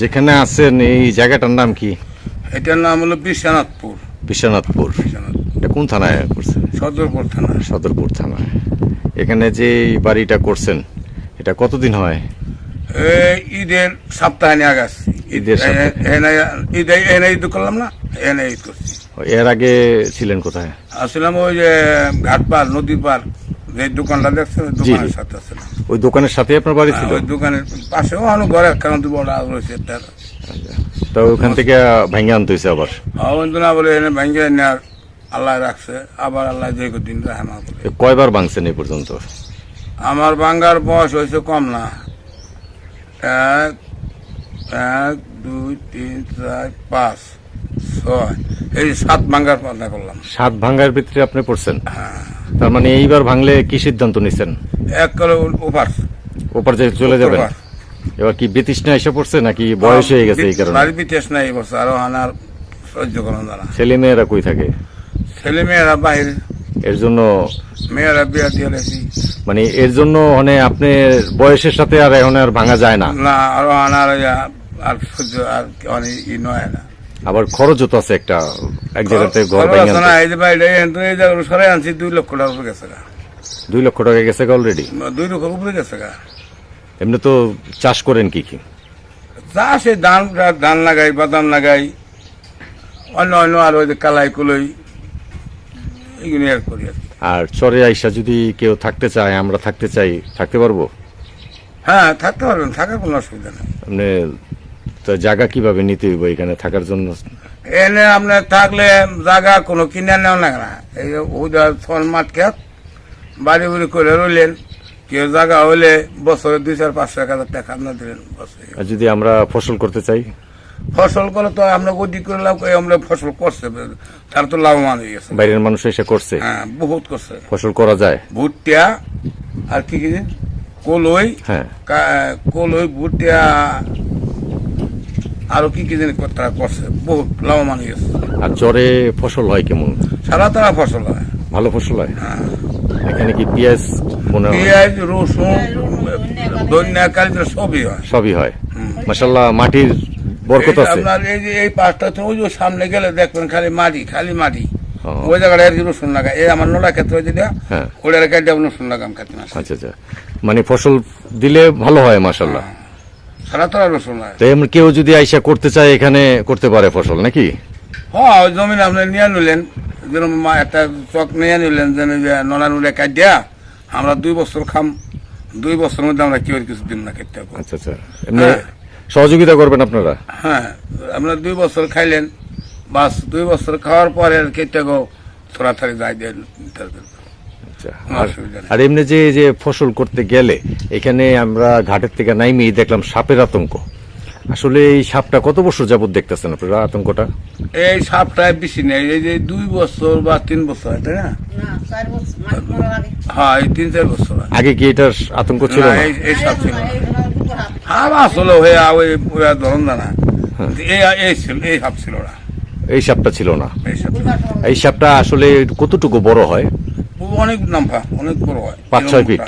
যেখানে আছেন এই জায়গাটার নাম কি? এটার নাম হলো বিশ্বনাথপুর। বিশ্বনাথপুর। বিশ্বনাথ এটা কোন থানায় করছেন সদরপুর থানা। সদরপুর থানায় এখানে যে বাড়িটা করছেন এটা কতদিন হয়? ঈদের সপ্তাহে নিয়ে আগে আসছি ঈদের এনে ঈদ করলাম না এনে ঈদ করছি। এর আগে ছিলেন কোথায়? আসলাম ওই যে ঘাট পার নদীর পার যে দোকানটা দেখছেন ওই দোকানের সাথে আসলাম ওই দোকানের সাথে আপনার বাড়ি ছিল? ওই দোকানের পাশেও অনেক ঘরে কারণ তো বড় রয়েছে তার তো ওখান থেকে ভেঙে আনতে হয়েছে আবার? অবন্ত না বলে এনে ভেঙে নেওয়ার আল্লাহ রাখছে আবার আল্লাহ যে দিন রাহমা করে। কয়বার ভাঙছেন এই পর্যন্ত? আমার ভাঙ্গার বয়স হয়েছে কম না। এক এক দুই তিন চার পাঁচ ছয় এই সাত ভাঙ্গার পাল্টা করলাম। সাত ভাঙ্গার ভিতরে আপনি পড়ছেন? তার মানে এইবার ভাঙলে কি সিদ্ধান্ত নিছেন? এক করে ওভার। ওপার যে চলে যাবেন। এবার কি বিতৃষ্ণা এসে পড়ছে নাকি বয়স হয়ে গেছে এই কারণে? বাড়ি বিতেশ নাই এই বছর আরও আনার সহ্য করেন তারা ছেলে মেয়েরা কই থাকে? ছেলে মেয়েরা বাহিরে। এর জন্য মেয়েরা বিয়া দিয়ে লেছি। মানে এর জন্য মানে আপনি বয়সের সাথে আর এখন আর ভাঙা যায় না? না আরও আনার আর সহ্য আর অনেক ই নয় না। আবার খরচও তো আছে একটা এক জায়গাতে ঘর খরচ ভেঙে আনতে। এই যে সরাই আনছি দুই লক্ষ টাকার উপরে গেছে গা। দুই লক্ষ টাকা গেছে অলরেডি দুই লক্ষর উপরে গেছে গা এমনি তো চাষ করেন কি কি চাষে ধান ধান লাগাই বাদাম লাগাই অন্য অন্য আর ওই যে কালাই কুলই এগুলি আর করি আর কি। আর চরে আইসা যদি কেউ থাকতে চায় আমরা থাকতে চাই থাকতে পারব হ্যাঁ থাকতে পারবেন থাকার কোনো অসুবিধা নেই আপনি তো জায়গা কীভাবে নিতে হইব এখানে থাকার জন্য? এনে আপনার থাকলে জায়গা কোনো কিনে নেওয়া লাগে না। এই মাঠ খেত বাড়ি বুড়ি করে রইলেন। কেউ জায়গা হলে বছরে দুই চার পাঁচশো এক হাজার টাকা আপনার দিলেন বছরে। আর যদি আমরা ফসল করতে চাই? ফসল করে তো আমরা গদি করে লাভ করে আমরা ফসল করছে তার তো লাভবান হয়ে গেছে। বাইরের মানুষ এসে করছে? হ্যাঁ বহুত করছে। ফসল করা যায়? ভুট্টা আর কি কি কলই। হ্যাঁ। কলই ভুট্টা আরও কি কি জিনিস তারা করছে বহুত লাভবান হয়ে গেছে। আর চরে ফসল হয় কেমন? সারা তারা ফসল হয়। ভালো ফসল হয়? এখানে কি পেঁয়াজ হয়? পেঁয়াজ রসুন ধনিয়া কালিটা সবই হয়। সবই হয়? মাসাল্লাহ মাটির বরকত আছে। আপনার এই যে এই পাঁচটা তো ওই যে সামনে গেলে দেখবেন খালি মাটি খালি মাটি। ওই জায়গাটা আর কি রসুন লাগায়। এই আমার নোলা ক্ষেত্রে যেটা হ্যাঁ। ওটা কেটে রসুন লাগাম খাতে না আচ্ছা আচ্ছা। মানে ফসল দিলে ভালো হয় মাসাল্লাহ সারা তারা রসুন লাগে তো এমন কেউ যদি আইসা করতে চায় এখানে করতে পারে ফসল নাকি? হ্যাঁ জমিন আপনি নিয়ে নিলেন যেরকম মা- একটা চক নিয়ে নিলেন যেন নলা নুলে কাটিয়া আমরা দুই বছর খাম দুই বছরের মধ্যে আমরা কেউ কিছু দিন না খেতে আচ্ছা আচ্ছা। হ্যাঁ। সহযোগিতা করবেন আপনারা? হ্যাঁ আপনার দুই বছর খাইলেন বাস দুই বছর খাওয়ার পরে আর কেটে গো থোড়া থাড়ি যাই দেন আচ্ছা আর- আর এমনি যে যে ফসল করতে গেলে এখানে আমরা ঘাটের থেকে নাইমেই দেখলাম সাপের আতঙ্ক। আসলে এই সাপটা কত বছর যাবত দেখতেছেন আপনারা আতঙ্কটা? এই সাপটা বেশি নেই এই যে দুই বছর বা তিন বছর হয় তাই না? না চার বছর মাস মরার আগে হ্যাঁ এই তিন চার বছর আগে কি এটার আতঙ্ক ছিল এই- এই সাপ ছিল হাত। আসলে হয়ে ওই ওই ধরন না। এই এই ছিল এই হাফ ছিল না। এই সাপটা ছিল না। সাপ। এই সাপটা আসলে কতটুকু বড় হয়? অনেক নাম্পা অনেক বড় হয়। পাঁচ ছয় ফিট।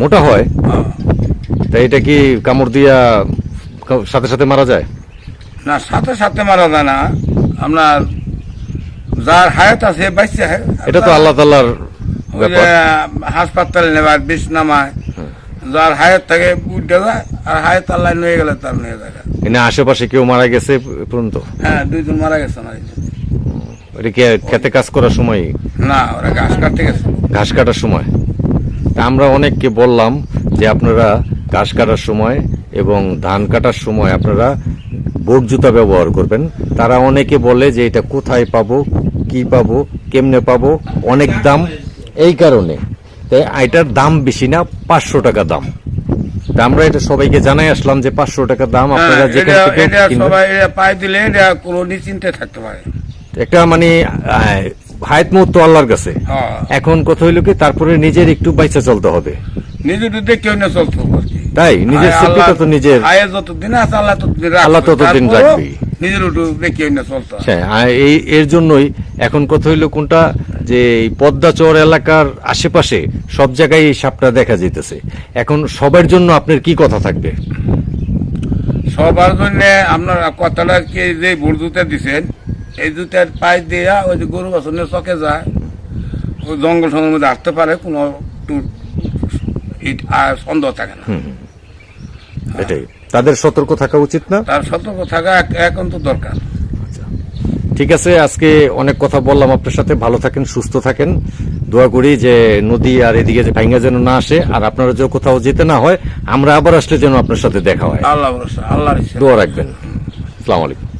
মোটা। হয়? হ্যাঁ। তা এটা কি কামড় দিয়া সাথে সাথে মারা যায়? না সাথে সাথে মারা যায় না। আপনার যার হায়াত আছে বাচ্চা এটা তো আল্লাহ তাল্লাহর হাসপাতালে নেবার বিষ নামায়। যার হায়াত থাকে উঠে যায় আর হায়াত আল্লাহ নিয়ে গেলে তার নিয়ে যায়। এনে আশেপাশে কেউ মারা গেছে পর্যন্ত? হ্যাঁ দুইজন মারা গেছে না এটা কি খেতে কাজ করার সময়? না ওরা ঘাস কাটতে গেছে। ঘাস কাটার সময়। তা আমরা অনেককে বললাম যে আপনারা ঘাস কাটার সময় এবং ধান কাটার সময় আপনারা বোট জুতা ব্যবহার করবেন। তারা অনেকে বলে যে এটা কোথায় পাবো কি পাবো কেমনে পাবো অনেক দাম। এই কারণে। তাই এটার দাম বেশি না পাঁচশো টাকা দাম। তা আমরা এটা সবাইকে জানাই আসলাম যে পাঁচশো টাকা দাম হ্যাঁ, আপনারা যেখান থেকে সবাই পাই দিলে কোনো নিশ্চিন্তে থাকতে পারে। একটা মানে হায়াত মুহূর্ত আল্লাহর কাছে। হ্যাঁ। এখন কথা হইল কি তারপরে নিজের একটু বাইচা চলতে হবে। নিজে দুধে কেউ না চলতে হবে তাই? নিজের সেফটিটা তো নিজের। আয় যতদিন আছে আল্লাহ ততদিন রাখবে। আল্লাহ ততদিন রাখবেই। নিজের উঠু কেউ না চলতে। হ্যাঁ এই এর জন্যই এখন কথা হইল কোনটা যে এই পদ্মাচর এলাকার আশেপাশে সব জায়গায় এই সাপটা দেখা যাইতেছে। এখন সবার জন্য আপনার কি কথা থাকবে? সবার জন্য আপনার কথাটা কি যে ভুল দিছেন এই জুতার পায়ে দিয়া ওই যে গরু বাসনের চকে যায়। ওই জঙ্গল সঙ্গের মধ্যে আসতে পারে কোনো সন্দেহ থাকে না। এটাই। তাদের সতর্ক থাকা উচিত না? তার সতর্ক থাকা এখন তো দরকার। ঠিক আছে আজকে অনেক কথা বললাম আপনার সাথে। ভালো থাকেন সুস্থ থাকেন। দোয়া করি যে নদী আর এদিকে যে ভাঙ্গা যেন না আসে আর আপনারা যে কোথাও যেতে না হয় আমরা আবার আসলে যেন আপনার সাথে দেখা হয়। আল্লাহ আল্লাহ দোয়া রাখবেন। আসসালামু আলাইকুম।